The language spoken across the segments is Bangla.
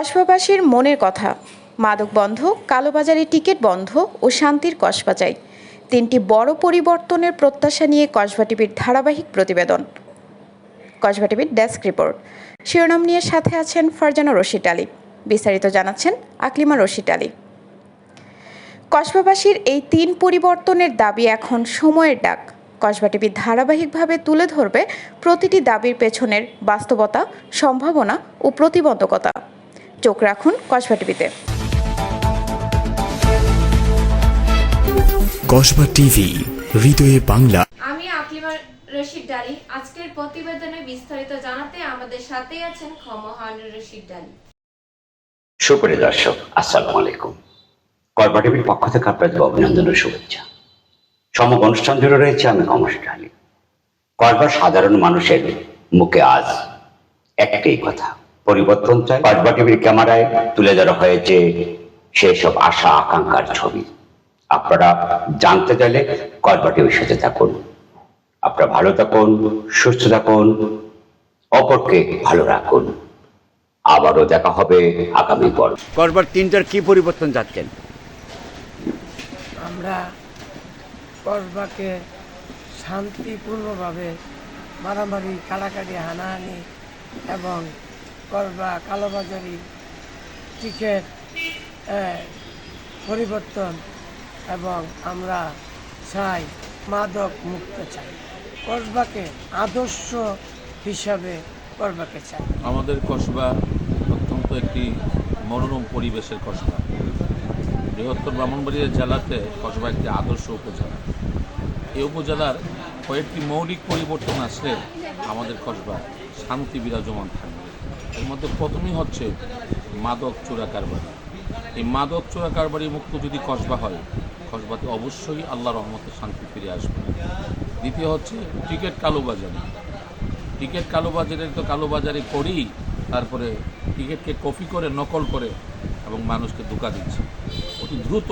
কসবাবাসীর মনের কথা। মাদক বন্ধ কালোবাজারি টিকিট বন্ধ ও শান্তির কসবা চাই তিনটি বড় পরিবর্তনের প্রত্যাশা নিয়ে কসবা টিভির ধারাবাহিক প্রতিবেদন। কসবা টিভির ডেস্ক রিপোর্ট। শিরোনাম নিয়ে সাথে আছেন ফারজানা রশিদ আলী। বিস্তারিত জানাচ্ছেন আকলিমা রশিদ আলী। কসবাবাসীর এই তিন পরিবর্তনের দাবি এখন সময়ের ডাক। কসবা টিভি ধারাবাহিকভাবে তুলে ধরবে প্রতিটি দাবির পেছনের বাস্তবতা, সম্ভাবনা ও প্রতিবন্ধকতা। চোখ রাখুন কসবা টিভিতে। কসবা টিভি হৃদয়ে বাংলা। আমি আকলিমা রশিদ ডালি। আজকের প্রতিবেদনে বিস্তারিত জানাতে আমাদের সাথেই আছেন ক্ষমহান রশিদ ডালি। সুপ্রিয় দর্শক আসসালামু আলাইকুম। কর্বা টিভির পক্ষ থেকে আপনাদের অভিনন্দন ও শুভেচ্ছা। সমগ্র অনুষ্ঠান জুড়ে রয়েছে আমি ঢালি কর্বার সাধারণ মানুষের মুখে আজ একটাই কথা। পরিবর্তন চাই। কর্বা টিভির ক্যামেরায় তুলে ধরা হয়েছে সেসব আশা আকাঙ্ক্ষার ছবি। আপনারা জানতে চাইলে কর্বা টিভির সাথে থাকুন। আপনারা ভালো থাকুন সুস্থ থাকুন অপরকে ভালো রাখুন। আবারও দেখা হবে আগামী পর্ব। করবার তিনটার কি পরিবর্তন যাচ্ছেন আমরা কসবাকে শান্তিপূর্ণভাবে মারামারি কাড়াকাড়ি হানাহানি এবং করবা, কালোবাজারি টিকিট পরিবর্তন এবং আমরা চাই মাদক মুক্ত চাই। কসবাকে আদর্শ হিসাবে করবাকে চাই। আমাদের কসবা অত্যন্ত একটি মনোরম পরিবেশের কসবা। বৃহত্তর ব্রাহ্মণবাড়িয়া জেলাতে কসবা একটি আদর্শ উপজেলা। এই উপজেলার কয়েকটি মৌলিক পরিবর্তন আসলে আমাদের কসবা শান্তি বিরাজমান থাকবে। এর মধ্যে প্রথমেই হচ্ছে মাদক চোরা কারবারি। এই মাদক চোরা কারবারি মুক্ত যদি কসবা হয়, কসবাতে অবশ্যই আল্লাহ রহমতে শান্তি ফিরে আসবে। দ্বিতীয় হচ্ছে টিকিট কালোবাজারি। টিকিট কালোবাজারে তো কালোবাজারি করেই তারপরে টিকিটকে কপি করে, নকল করে এবং মানুষকে ধোকা দিচ্ছে। অতি দ্রুত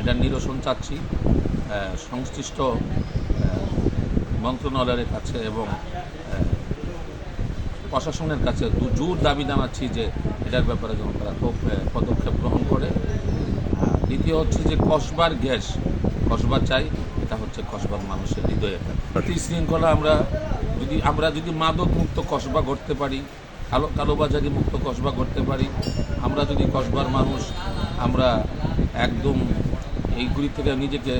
এটা নিরসন চাচ্ছি। সংশ্লিষ্ট মন্ত্রণালয়ের কাছে এবং প্রশাসনের কাছে জোর দাবি জানাচ্ছি যে এটার ব্যাপারে যেন তারা পদক্ষেপ গ্রহণ করে। দ্বিতীয় হচ্ছে যে কসবার গ্যাস কসবা চাই, এটা হচ্ছে কসবার মানুষের হৃদয়ে। শৃঙ্খলা আমরা যদি আমরা যদি মাদক মুক্ত কসবা করতে পারি, কালো, কালোবাজারি মুক্ত কসবা করতে পারি, আমরা যদি কসবার মানুষ, আমরা একদম এইগুলি থেকে নিজেকে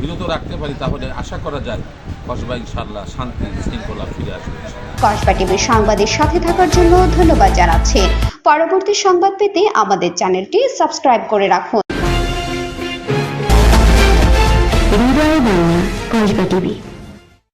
বিরত রাখতে পারি তাহলে আশা করা যায় কসবা ইনশাল্লাহ শান্তি শৃঙ্খলা ফিরে আসবে কসবা টিভির সাংবাদিক সাথে থাকার জন্য ধন্যবাদ জানাচ্ছি। পরবর্তী সংবাদ পেতে আমাদের চ্যানেলটি সাবস্ক্রাইব করে রাখুন। কসবা টিভি।